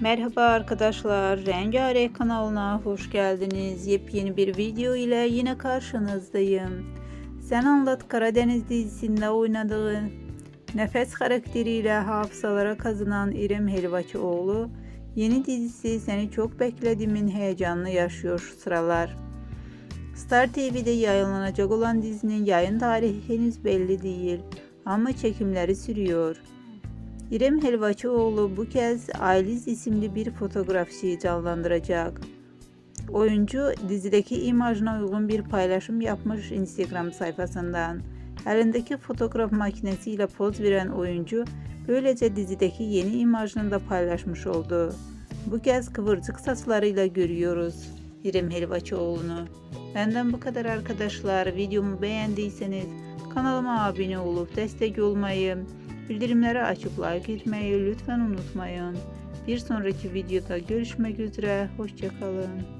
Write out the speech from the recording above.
Merhaba arkadaşlar, Rengarenk kanalına hoş geldiniz. Yepyeni bir video ile yine karşınızdayım. Sen Anlat Karadeniz dizisinde oynadığı Nefes karakteriyle hafızalara kazınan İrem Helvacıoğlu, yeni dizisi Seni Çok Beklediğimin heyecanını yaşıyor şu sıralar. Star TV'de yayınlanacak olan dizinin yayın tarihi henüz belli değil ama çekimleri sürüyor. İrem Helvacıoğlu bu kez Ayliz isimli bir fotoğrafçıyı canlandıracak. Oyuncu dizideki imajına uygun bir paylaşım yapmış Instagram sayfasından. Elindeki fotoğraf makinesiyle poz veren oyuncu böylece dizideki yeni imajını da paylaşmış oldu. Bu kez kıvırcık saçlarıyla görüyoruz İrem Helvacıoğlu'nu. Benden bu kadar arkadaşlar. Videomu beğendiyseniz kanalıma abone olup destek olmayı, bildirimleri açıp like etmeyi lütfen unutmayın. Bir sonraki videoda görüşmek üzere. Hoşçakalın.